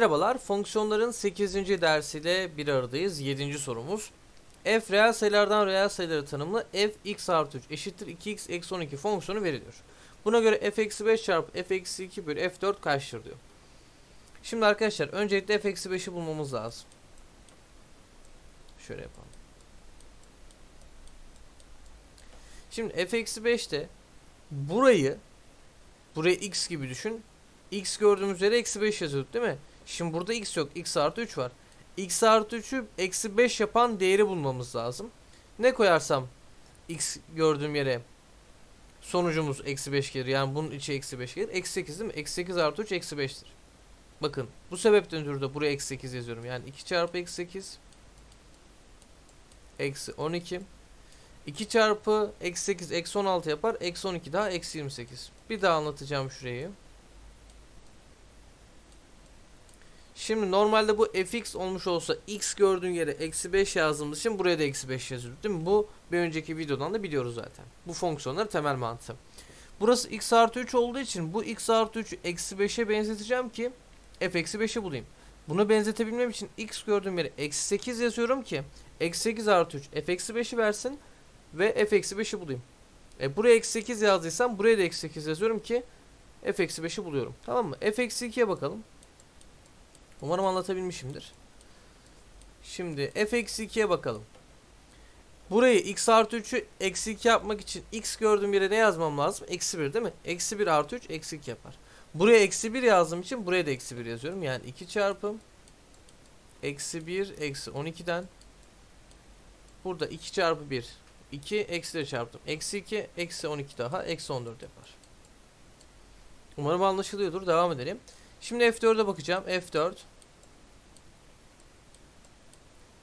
Merhabalar, fonksiyonların 8. dersiyle bir aradayız. 7. sorumuz. f reel sayılardan reel sayıları tanımlı f x artı 3 eşittir 2x eksi 12 fonksiyonu veriliyor. Buna göre f eksi 5 çarpı f eksi 2 bölü f4 kaçtır diyor. Şimdi arkadaşlar öncelikle f eksi 5'i bulmamız lazım. Şöyle yapalım. Şimdi f eksi 5'te burayı burayı x gibi düşün. x gördüğümüz yere eksi 5 yazıyorduk değil mi? Şimdi burada x yok. x artı 3 var. x artı 3'ü eksi 5 yapan değeri bulmamız lazım. Ne koyarsam x gördüğüm yere sonucumuz eksi 5 gelir. Yani bunun içi eksi 5 gelir. Eksi 8 değil mi? Eksi 8 artı 3 eksi 5'tir. Bakın bu sebepten ötürü de buraya eksi 8 yazıyorum. Yani 2 çarpı eksi 8 eksi 12 2 çarpı eksi 8 eksi 16 yapar. Eksi 12 daha eksi 28. Bir daha anlatacağım şurayı. Şimdi normalde bu fx olmuş olsa x gördüğün yere eksi 5 yazdığımız için buraya da eksi 5 yazıyorduk değil mi? Bu bir önceki videodan da biliyoruz zaten. Bu fonksiyonlar temel mantığı. Burası x artı 3 olduğu için bu x artı 3'ü eksi 5'e benzeteceğim ki f eksi 5'i bulayım. Bunu benzetebilmem için x gördüğüm yere eksi 8 yazıyorum ki eksi 8 artı 3 f eksi 5'i versin ve f eksi 5'i bulayım. E buraya eksi 8 yazdıysam buraya da eksi 8 yazıyorum ki f eksi 5'i buluyorum. Tamam mı? f eksi 2'ye bakalım. Umarım anlatabilmişimdir. Şimdi f eksi 2'ye bakalım. Burayı x artı 3'ü eksi 2 yapmak için x gördüğüm yere ne yazmam lazım? Eksi 1 değil mi? Eksi 1 artı 3 eksi 2 yapar. Buraya eksi 1 yazdığım için buraya da eksi 1 yazıyorum. Yani 2 çarpı eksi 1 eksi 12'den burada 2 çarpı 1 2 eksi ile çarptım. Eksi 2 eksi 12 daha eksi 14 yapar. Umarım anlaşılıyordur. Devam edelim. Şimdi F4'e bakacağım. F4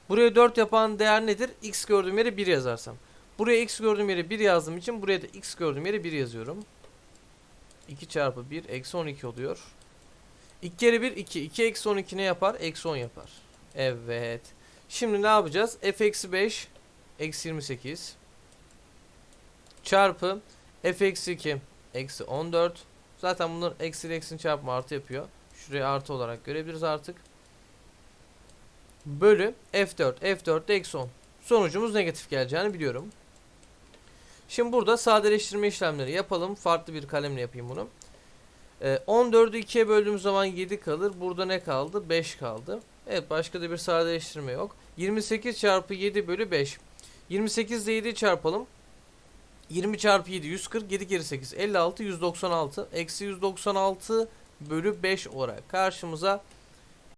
Buraya 4 yapan değer nedir? X gördüğüm yere 1 yazarsam. Buraya X gördüğüm yere 1 yazdığım için buraya da X gördüğüm yere 1 yazıyorum. 2 çarpı 1 eksi 12 oluyor. 2 kere 1 2. 2 eksi 12 ne yapar? Eksi 10 yapar. Evet. Şimdi ne yapacağız? F eksi 5 eksi 28 çarpı F eksi 2 eksi 14 Zaten bunların eksi ile eksinin çarpımı artı yapıyor. Şuraya artı olarak görebiliriz artık. Bölü F4. F4 de eksi 10. Sonucumuz negatif geleceğini biliyorum. Şimdi burada sadeleştirme işlemleri yapalım. Farklı bir kalemle yapayım bunu. Ee, 14'ü 2'ye böldüğümüz zaman 7 kalır. Burada ne kaldı? 5 kaldı. Evet başka da bir sadeleştirme yok. 28 çarpı 7 bölü 5. 28 ile 7'yi çarpalım. 20 çarpı 7 140 7 kere 8 56 196 eksi 196 bölü 5 olarak karşımıza